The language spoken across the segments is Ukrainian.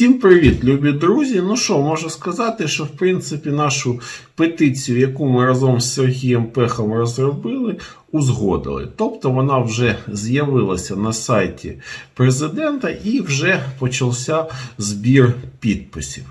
Всім привіт, любі друзі. Ну що, можу сказати, що в принципі нашу петицію, яку ми разом з Сергієм Пехом розробили, узгодили. Тобто вона вже з'явилася на сайті президента і вже почався збір підписів.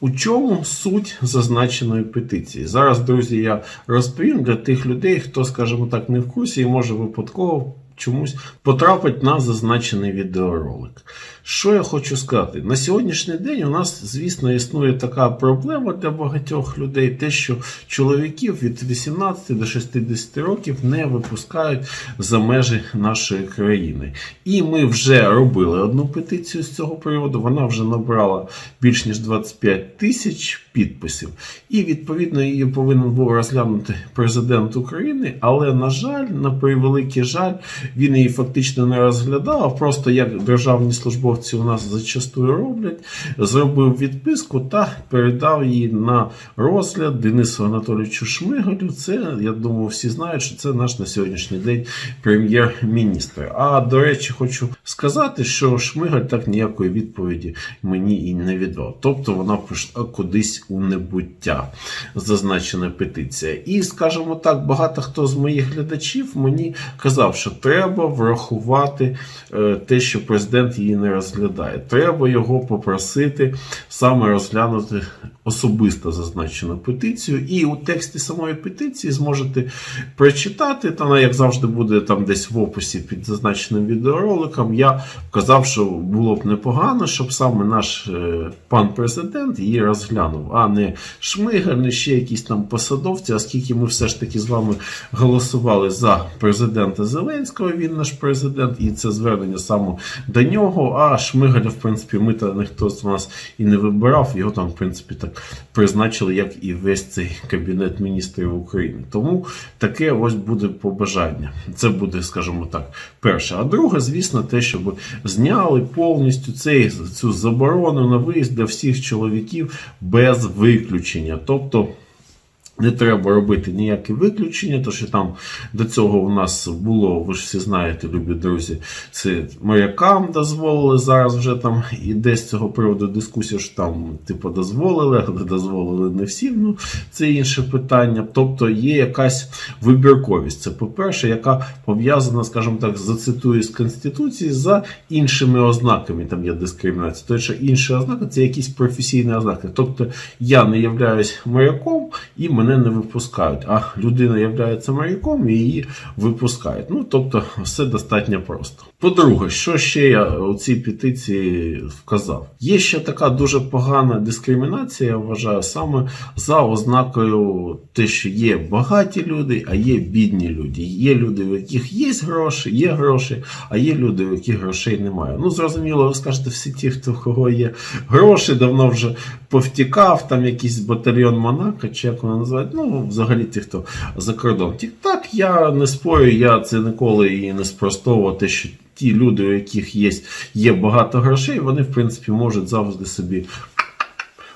У чому суть зазначеної петиції? Зараз, друзі, я розповім для тих людей, хто, скажімо так, не в курсі і може випадково чомусь потрапить на зазначений відеоролик. Що я хочу сказати? На сьогоднішній день у нас, звісно, існує така проблема для багатьох людей, те, що чоловіків від 18 до 60 років не випускають за межі нашої країни. І ми вже робили одну петицію з цього приводу. Вона вже набрала більш ніж 25 тисяч підписів. І відповідно її повинен був розглянути президент України. Але, на жаль, на превеликий жаль, він її фактично не розглядав, просто як державні службовці у нас зачастую роблять, зробив відписку та передав її на розгляд Денису Анатолійовичу Шмигалю. Це, я думаю, всі знають, що це наш на сьогоднішній день прем'єр-міністр. А до речі, хочу сказати, що Шмигаль так ніякої відповіді мені і не віддав. Тобто вона пішла кудись у небуття, зазначена петиція. І, скажімо так, багато хто з моїх глядачів мені казав, що треба врахувати е, те, що президент її не розглядає. Треба його попросити саме розглянути особисто зазначену петицію. І у тексті самої петиції зможете прочитати. Та вона, як завжди, буде там десь в описі під зазначеним відеороликом. Я вказав, що було б непогано, щоб саме наш е, пан президент її розглянув, а не Шмигаль, не ще якісь там посадовці, оскільки ми все ж таки з вами голосували за президента Зеленського, він наш президент, і це звернення саме до нього. А Шмигаля, в принципі, ми та ніхто з нас і не вибирав. Його там, в принципі, так призначили, як і весь цей кабінет міністрів України. Тому таке ось буде побажання. Це буде, скажімо так, перше. А друге, звісно, те, щоб зняли повністю цей, цю заборону на виїзд для всіх чоловіків без виключення. Тобто. Не треба робити ніякі виключення, тому що там до цього у нас було, ви ж всі знаєте, любі друзі, це морякам дозволили. Зараз вже там іде з цього приводу дискусія, що там, типу, дозволили, але дозволили не всім. Ну, це інше питання. Тобто є якась вибірковість. Це, по-перше, яка пов'язана, скажімо так, зацитую з Конституції за іншими ознаками. Там є дискримінація. Тобто, інші ознаки це якісь професійні ознаки. Тобто я не являюсь моряком і мене не випускають. А людина являється моряком і її випускають. Ну тобто, все достатньо просто. По-друге, що ще я у цій петиції вказав? Є ще така дуже погана дискримінація, я вважаю, саме за ознакою те, що є багаті люди, а є бідні люди. Є люди, у яких є гроші, є гроші, а є люди, у яких грошей немає. Ну, зрозуміло, ви скажете, всі ті, хто у кого є гроші, давно вже повтікав, там якийсь батальйон Монако, чи як вони називають, ну, взагалі ті, хто за кордон. Тік-так, я не спорю, я це ніколи і не спростовував те, що ті люди, у яких є, є багато грошей, вони, в принципі, можуть завжди собі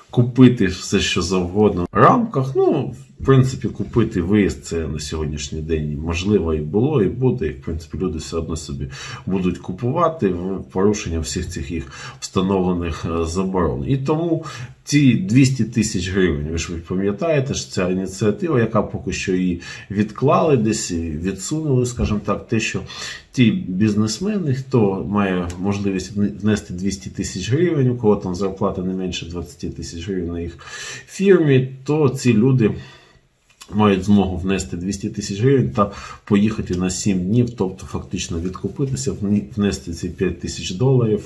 купити все, що завгодно в рамках. Ну, в принципі, купити виїзд це на сьогоднішній день можливо і було, і буде. І, в принципі, люди все одно собі будуть купувати в порушення всіх цих їх встановлених е, заборон. І тому ці 200 тисяч гривень, ви ж ви пам'ятаєте, що ця ініціатива, яка поки що її відклали, десь відсунули, скажімо так, те, що ті бізнесмени, хто має можливість внести 200 тисяч гривень, у кого там зарплата не менше 20 тисяч гривень на їх фірмі, то ці люди мають змогу внести 200 тисяч гривень та поїхати на 7 днів, тобто фактично відкупитися, внести ці 5 тисяч доларів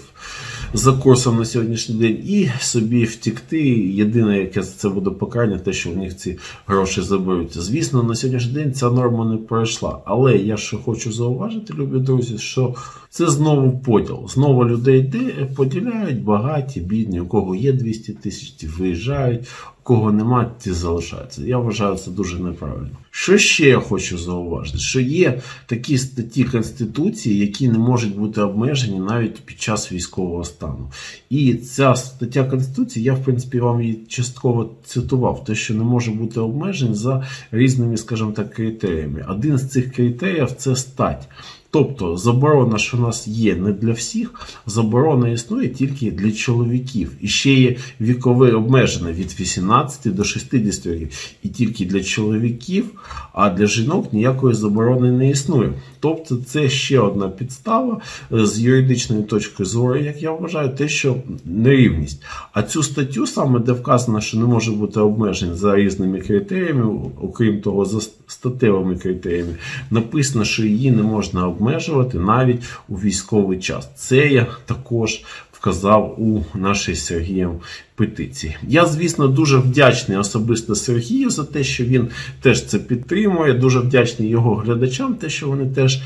за курсом на сьогоднішній день і собі втікти. Єдине, яке це буде покарання, те, що в них ці гроші заберуть. Звісно, на сьогоднішній день ця норма не пройшла. Але я ще хочу зауважити, любі друзі, що це знову поділ. Знову людей де- поділяють багаті, бідні, у кого є 200 тисяч, ті виїжджають, кого нема, ті залишаються. Я вважаю це дуже неправильно. Що ще я хочу зауважити? Що є такі статті Конституції, які не можуть бути обмежені навіть під час військового стану. І ця стаття Конституції, я в принципі вам її частково цитував, те, що не може бути обмежень за різними, скажімо так, критеріями. Один з цих критеріїв це стать. Тобто заборона, що в нас є не для всіх, заборона існує тільки для чоловіків. І ще є вікове обмеження від 18 до 60 років. І тільки для чоловіків, а для жінок ніякої заборони не існує. Тобто це ще одна підстава е, з юридичної точки зору, як я вважаю, те, що нерівність. А цю статтю саме, де вказано, що не може бути обмежень за різними критеріями, окрім того, за статевими критеріями, написано, що її не можна обмежувати навіть у військовий час. Це я також вказав у нашій Сергієм петиції. Я, звісно, дуже вдячний особисто Сергію за те, що він теж це підтримує. Дуже вдячний його глядачам, те, що вони теж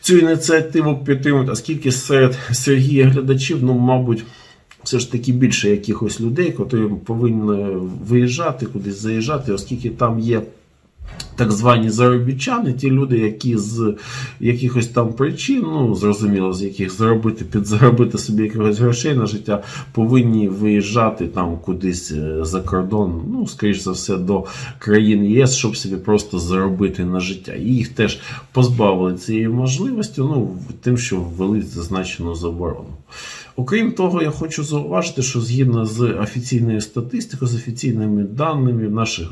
цю ініціативу підтримують, оскільки серед Сергія глядачів, ну, мабуть. Все ж таки більше якихось людей, котрі повинні виїжджати, кудись заїжджати, оскільки там є так звані заробітчани, ті люди, які з якихось там причин, ну зрозуміло, з яких заробити, підзаробити собі якихось грошей на життя, повинні виїжджати там кудись е, за кордон, ну, скоріш за все, до країн ЄС, щоб собі просто заробити на життя. І їх теж позбавили цієї можливості, ну, тим, що ввели зазначену заборону. Окрім того, я хочу зауважити, що згідно з офіційною статистикою, з офіційними даними наших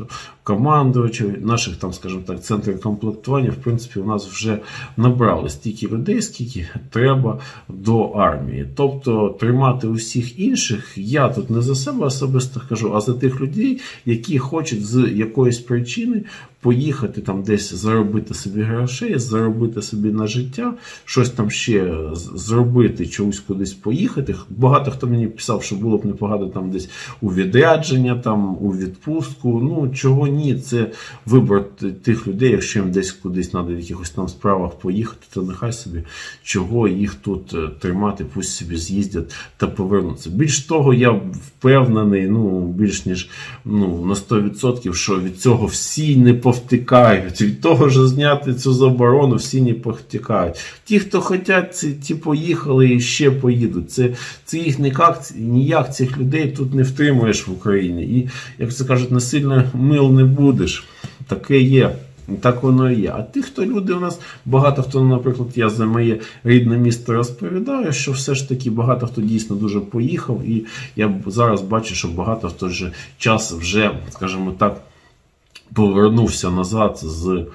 командувачів, наших там, скажімо так, центрів комплектування, в принципі, у нас вже набрали стільки людей, скільки треба до армії. Тобто тримати усіх інших, я тут не за себе особисто кажу, а за тих людей, які хочуть з якоїсь причини поїхати там десь заробити собі грошей, заробити собі на життя, щось там ще зробити, чомусь кудись поїхати. Багато хто мені писав, що було б непогано там десь у відрядження, там у відпустку. Ну чого ні, це вибір т- тих людей, якщо їм десь кудись треба в якихось там справах поїхати, то нехай собі чого їх тут е, тримати, пусть собі з'їздять та повернуться. Більш того, я впевнений, ну більш ніж ну, на 100%, що від цього всі не повтикають. Від того, що зняти цю заборону, всі не повтикають. Ті, хто хочуть, ті поїхали і ще поїдуть. Це, це їх ніяк, ніяк цих людей тут не втримуєш в Україні. І, як це кажуть, насильно мил не будеш. Таке є. Так воно і є. А ті, хто люди у нас, багато хто, наприклад, я за моє рідне місто розповідаю, що все ж таки багато хто дійсно дуже поїхав, і я зараз бачу, що багато хто вже час вже, скажімо так. Повернувся назад з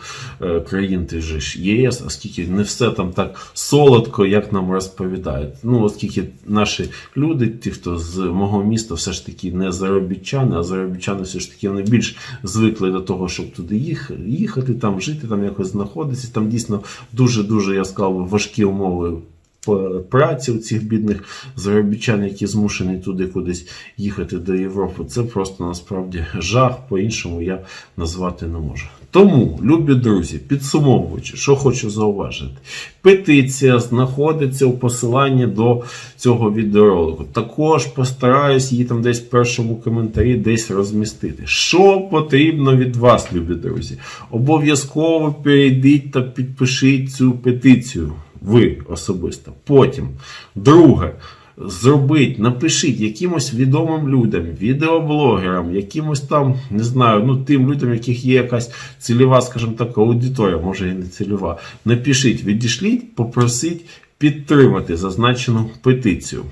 е, країн тих же ЄС, оскільки не все там так солодко, як нам розповідають. Ну, оскільки наші люди, ті, хто з мого міста, все ж таки не заробітчани, а заробітчани все ж таки вони більш звикли до того, щоб туди їх, їхати, там жити, там якось знаходитися. Там дійсно дуже-дуже, я сказав, важкі умови праці у цих бідних заробітчан, які змушені туди кудись їхати до Європи. Це просто насправді жах, по-іншому я назвати не можу. Тому, любі друзі, підсумовуючи, що хочу зауважити, петиція знаходиться у посиланні до цього відеоролику. Також постараюсь її там десь в першому коментарі десь розмістити. Що потрібно від вас, любі друзі? Обов'язково перейдіть та підпишіть цю петицію. Ви особисто. Потім, друге, зробіть, напишіть якимось відомим людям, відеоблогерам, якимось там, не знаю, ну тим людям, яких є якась цільова, скажімо так, аудиторія, може і не цільова. Напишіть, відійшліть, попросіть підтримати зазначену петицію.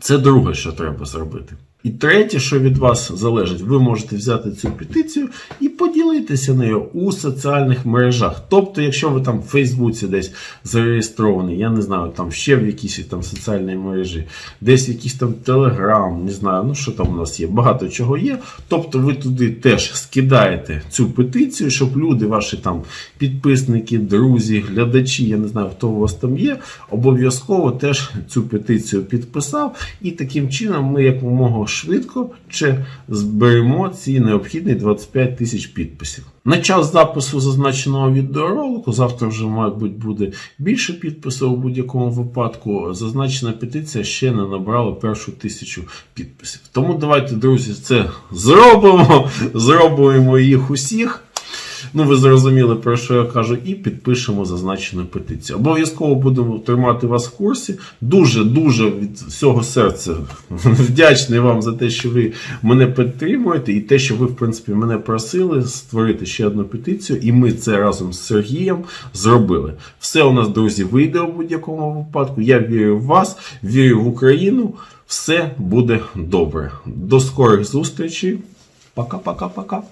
Це друге, що треба зробити. І третє, що від вас залежить, ви можете взяти цю петицію і поділитися нею у соціальних мережах. Тобто, якщо ви там в Фейсбуці десь зареєстрований, я не знаю, там ще в якійсь там соціальній мережі, десь якийсь там Телеграм, не знаю, ну що там у нас є, багато чого є. Тобто ви туди теж скидаєте цю петицію, щоб люди, ваші там підписники, друзі, глядачі, я не знаю, хто у вас там є, обов'язково теж цю петицію підписав. І таким чином ми якомога швидко ще зберемо ці необхідні 25 тисяч підписів. На час запису зазначеного відеоролику, завтра вже, мабуть, буде більше підписів у будь-якому випадку. Зазначена петиція ще не набрала першу тисячу підписів. Тому давайте, друзі, це зробимо. Зробимо їх усіх. Ну, ви зрозуміли, про що я кажу, і підпишемо зазначену петицію. Обов'язково будемо тримати вас в курсі. Дуже, дуже від всього серця вдячний вам за те, що ви мене підтримуєте, і те, що ви, в принципі, мене просили створити ще одну петицію, і ми це разом з Сергієм зробили. Все у нас, друзі, вийде у будь-якому випадку. Я вірю в вас, вірю в Україну. Все буде добре. До скорих зустрічей. Пока-пока-пока.